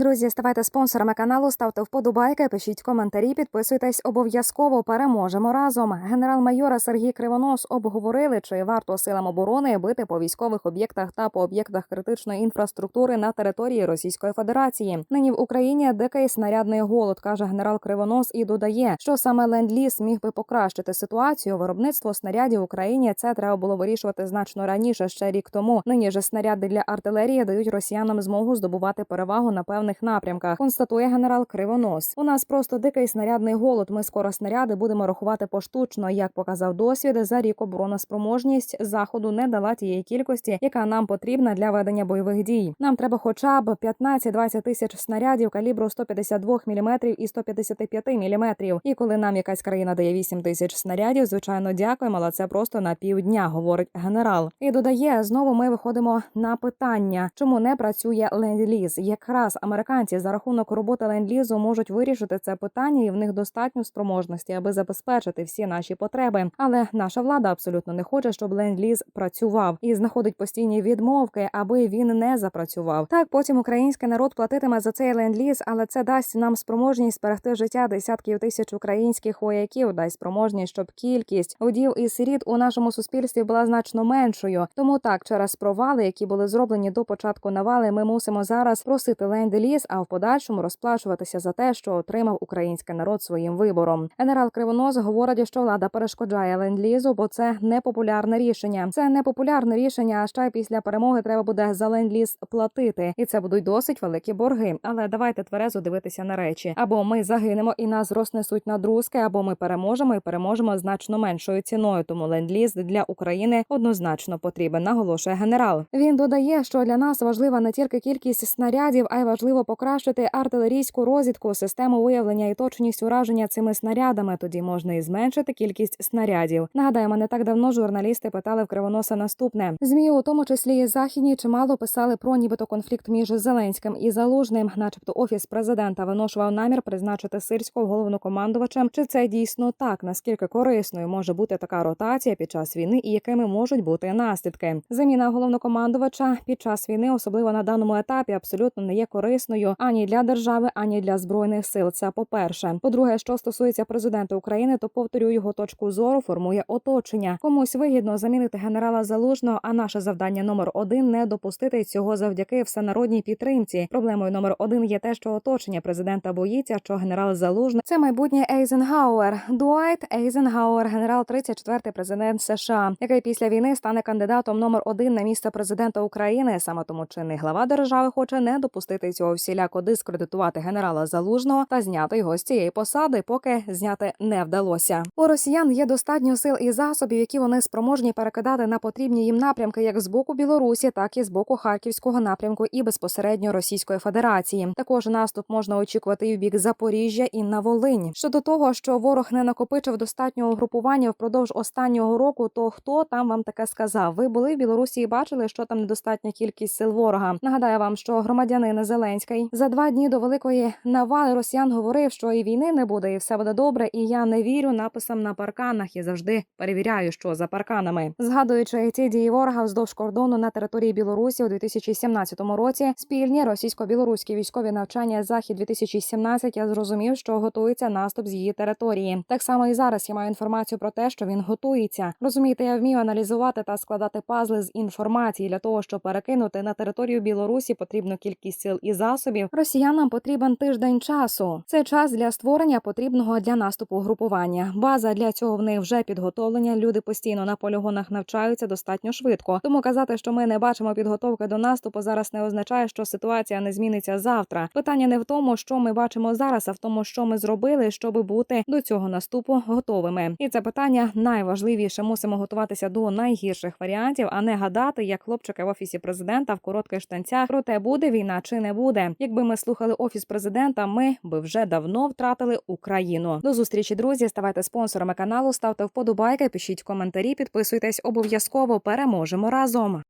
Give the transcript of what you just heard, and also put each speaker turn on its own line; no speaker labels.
Друзі, ставайте спонсорами каналу, ставте вподобайки, пишіть коментарі, підписуйтесь обов'язково. Переможемо разом. Генерал-майора Сергій Кривонос обговорили, чи варто силам оборони бити по військових об'єктах та по об'єктах критичної інфраструктури на території Російської Федерації. Нині в Україні дикий снарядний голод, каже генерал Кривонос, і додає, що саме ленд-ліз міг би покращити ситуацію. Виробництво снарядів в Україні це треба було вирішувати значно раніше, ще рік тому. Нині ж снаряди для артилерії дають росіянам змогу здобувати перевагу на певних напрямках. Констатує генерал Кривонос. У нас просто дикий снарядний голод. Ми скоро снаряди будемо рахувати поштучно. Як показав досвід, за рік обороноспроможність заходу не дала тієї кількості, яка нам потрібна для ведення бойових дій. Нам треба хоча б 15-20 тисяч снарядів калібру 152 мм і 155 мм. І коли нам якась країна дає 8 тисяч снарядів, звичайно, дякуємо, але це просто на півдня, говорить генерал. І додає знову. Ми виходимо на питання, чому не працює ленд-ліз. Якраз американці за рахунок роботи ленд-лізу можуть вирішити це питання, і в них достатньо спроможності, аби забезпечити всі наші потреби. Але наша влада абсолютно не хоче, щоб ленд-ліз працював і знаходить постійні відмовки, аби він не запрацював. Так потім український народ платитиме за цей ленд-ліз, але це дасть нам спроможність зберегти життя десятків тисяч українських вояків. Дасть спроможність, щоб кількість вдів і сиріт у нашому суспільстві була значно меншою. Тому так, через провали, які були зроблені до початку навали, ми мусимо зараз просити ленд-ліз, а в подальшому розплачуватися за те, що отримав український народ своїм вибором. Генерал Кривонос говорить, що влада перешкоджає ленд-лізу, бо це непопулярне рішення. Це непопулярне рішення. А ще після перемоги треба буде за ленд-ліз платити, і це будуть досить великі борги. Але давайте тверезо дивитися на речі: або ми загинемо і нас рознесуть на друзки, або ми переможемо і переможемо значно меншою ціною. Тому ленд-ліз для України однозначно потрібен. Наголошує генерал. Він додає, що для нас важлива не тільки кількість снарядів, а й важливо покращити артилерійську розвідку, систему виявлення і точність ураження цими снарядами. Тоді можна і зменшити кількість снарядів. Нагадаємо, не так давно журналісти питали в Кривоноса наступне. Змі, у тому числі і західні, чимало писали про нібито конфлікт між Зеленським і Залужним, начебто офіс президента виношував намір призначити сирського головнокомандувачем. Чи це дійсно так? Наскільки корисною може бути така ротація під час війни і якими можуть бути наслідки? Заміна головнокомандувача під час війни, особливо на даному етапі, абсолютно не є корисною ані для держави, ані для збройних сил. Це по перше. По-друге, що стосується президента України, то повторюю його точку зору формує оточення. Комусь вигідно замінити генерала Залужного. А наше завдання номер один не допустити цього завдяки всенародній підтримці. Проблемою номер один є те, що оточення президента боїться, що генерал Залужний – це майбутнє Ейзенгауер. Дуайт Ейзенгауер, генерал 34-й президент США, який після війни стане кандидатом номер один на місце президента України. Саме тому чинний глава держави хоче не допустити цього всіляко дискредитувати генерала Залужного та зняти його з цієї посади, поки зняти не вдалося. У росіян є достатньо сил і засобів, які вони спроможні перекидати на потрібні їм напрямки, як з боку Білорусі, так і з боку харківського напрямку, і безпосередньо Російської Федерації. Також наступ можна очікувати і в бік Запоріжжя і на Волинь. Щодо того, що ворог не накопичив достатнього групування впродовж останнього року, то хто там вам таке сказав? Ви були в Білорусі і бачили, що там недостатня кількість сил ворога. Нагадаю вам, що громадянин Зеленський за два дні до великої навали росіян говорив, що і війни не буде, і все буде добре. І я не вірю написам на парканах і завжди перевіряю, що за парканами. Згадуючи ті дії ворога вздовж кордону на території Білорусі у 2017 році, спільні російсько-білоруські військові навчання захід 2017 Я зрозумів, що готується наступ з її території. Так само і зараз я маю інформацію про те, що він готується. Розумієте, я вмію аналізувати та складати пазли з інформації для того, щоб перекинути на територію Білорусі потрібну кількість сил і засобів. Росіянам потрібен тиждень часу. Це час для створення потрібного для наступу групування. База для цього в них вже підготовлення. Люди постійно на полігонах навчаються достатньо швидко. Тому казати, що ми не бачимо підготовки до наступу, зараз не означає, що ситуація не зміниться завтра. Питання не в тому, що ми бачимо зараз, а в тому, що ми зробили, щоб бути до цього наступу готовими. І це питання найважливіше. Мусимо готуватися до найгірших варіантів, а не гадати, як хлопчики в офісі президента в коротких штанцях про те, буде війна чи не буде. Якби ми слухали офіс президента, ми би вже давно втратили Україну. До зустрічі, друзі. Ставайте спонсорами каналу, ставте вподобайки, пишіть коментарі, підписуйтесь обов'язково. Переможемо разом.